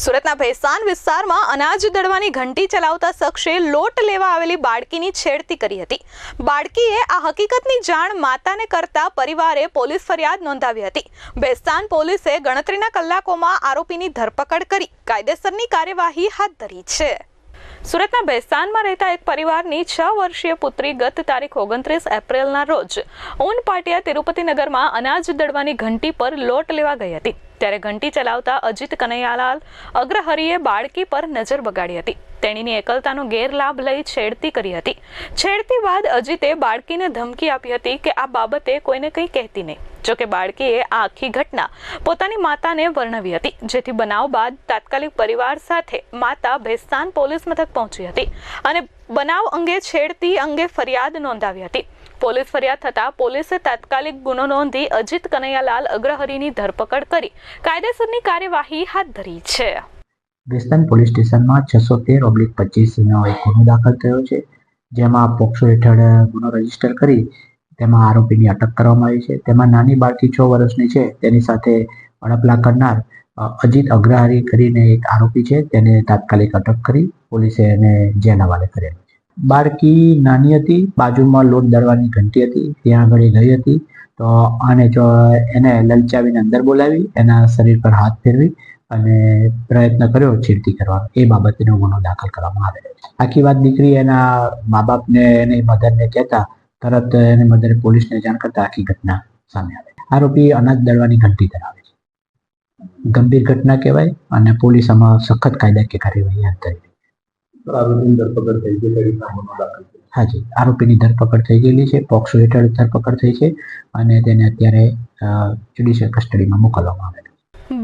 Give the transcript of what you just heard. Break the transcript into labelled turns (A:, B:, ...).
A: સુરતના ભેસાન વિસ્તારમાં અનાજ દળવાની ઘંટી ચલાવતા શખ્સે લોટ લેવા આવેલી બાળકીની છેડતી કરી હતી. બાળકીએ આ હકીકતની જાણ માતાને કરતા પરિવારે પોલીસ ફરિયાદ નોંધાવી હતી. ભેસ્તાન પોલીસે ગણતરીના કલાકોમાં આરોપીની ધરપકડ કરી. કાયદેસરની કાર્યવાહી હાથ ધરી છે. સુરતના ભેસ્તાનમાં રહેતા એક પરિવારની છ વર્ષીય પુત્રી ગત તારીખ ઓગણત્રીસ એપ્રિલના રોજ ઊન પાટિયા તિરુપતિ નગરમાં અનાજ દળવાની ઘંટી પર લોટ લેવા ગઈ હતી. ત્યારે ઘંટી ચલાવતા અજીત કનૈયાલાલ અગ્રહરીએ બાળકી પર નજર બગાડી હતી. તેણીની એકલતાનો ગેરલાભ લઈ છેડતી કરી હતી. છેડતી બાદ અજીતે બાળકીને ધમકી આપી હતી કે આ બાબતે કોઈને કંઈ કહેતી નહીં. જોકે બાળકીએ આ આખી ઘટના પોતાની માતાને વર્ણવી હતી, જેથી બનાવ બાદ તાત્કાલિક પરિવાર સાથે માતા ભેસ્તાન પોલીસ મથક પહોંચી હતી અને બનાવ અંગે છેડતી અંગે ફરિયાદ નોંધાવી હતી. પોલીસ ફરિયાદ થતાં પોલીસે તાત્કાલિક ગુનો નોંધી અજીત કનૈયાલાલ અગ્રહરીની ધરપકડ કરી કાયદેસરની કાર્યવાહી હાથ ધરી છે.
B: વેસ્ટર્ન પોલીસ સ્ટેશનમાં છસો તેર ઓબ્લિક પચીસનો એક ગુનો દાખલ થયો છે, જેમાં પોક્સો હેઠળ ગુનો રજિસ્ટર કરી તેમાં આરોપીની અટક કરવામાં આવી છે. તેમાં નાની બાળકી છ વર્ષની છે, તેની સાથે અડપલા કરનાર અજીત અગ્રહારી કરીને એક આરોપી છે, તેને તાત્કાલિક અટક કરી પોલીસે એને જેલ હવાલે કર્યા બાળકી નાની હતી, બાજુમાં લોટ દળવાની ઘંટી હતી, ત્યાં આગળ ગઈ હતી, તો આને જો એને લલચાવીને અંદર બોલાવી, એના શરીર પર હાથ ફેરવી અને પ્રયત્ન કર્યો છેડતી કરવાનો એ બાબતનો ગુનો દાખલ કરવામાં આવેલો છે. આખી વાત દીકરી એના મા બાપને એની મધરને કહેતા તરત એની મધરે પોલીસને જાણ કરતા આખી ઘટના સામે આવે આરોપી અનાજ દળવાની ઘંટી ધરાવે છે. ગંભીર ઘટના કહેવાય અને પોલીસ આમાં સખત કાયદાકીય કાર્યવાહી હાથ ધરી? હાજી આરોપીની ધરપકડ થઈ ગયેલી છે. પોક્સો હેઠળ ધરપકડ થઈ છે અને તેને અત્યારે જ્યુડિશિયલ કસ્ટડીમાં મોકલવામાં આવેલ છે.